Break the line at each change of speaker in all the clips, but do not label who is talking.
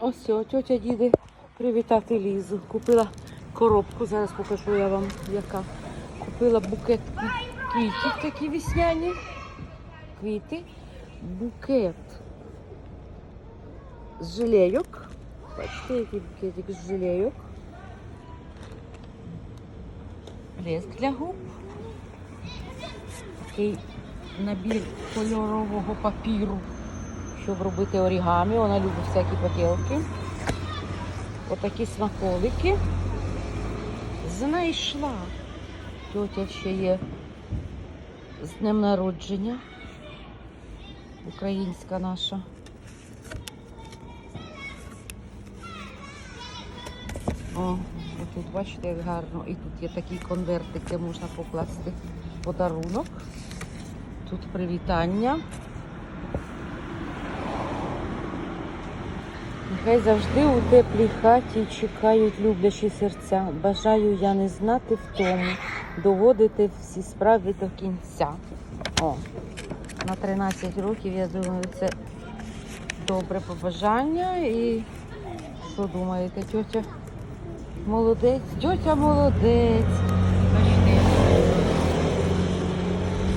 Ось тьотя діди привітати Лізу. Купила коробку, зараз покажу я вам яка. Купила букет квітів такі весняні. Квіти. Букет з жалейок. Бачите, який букетик з жалейок. Блеск для губ. Такий набір кольорового папіру, щоб робити орігамі. Вона любить всякі поділки. Отакі смаколики. Знайшла. Тьотя ще є з днем народження. Українська наша. О, тут бачите, як гарно. І тут є такий конвертик, де можна покласти подарунок. Тут привітання. Нехай завжди у теплій хаті чекають люблячі серця. Бажаю я не знати втому, доводити всі справи до кінця. О, на 13 років, я думаю, це добре побажання. І що думаєте, тьотя? Молодець, тьотя молодець.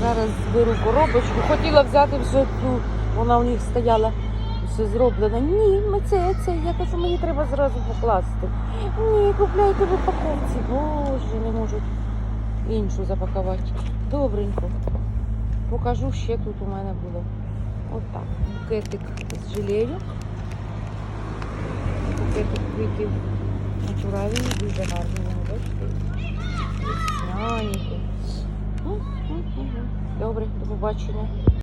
Зараз зберу коробочку. Хотіла взяти вже ту, вона у них стояла все зроблена. Ні, ми це. Я кажу, мені треба зразу покласти. Ні, купляйте в упаковці. Боже, не можуть іншу запакувати. Добренько. Покажу ще тут у мене було. Отак. Букетик з жилею. Букетик квітів натуральний, дуже гарний. Бачите? Весняні. Добре, до побачення.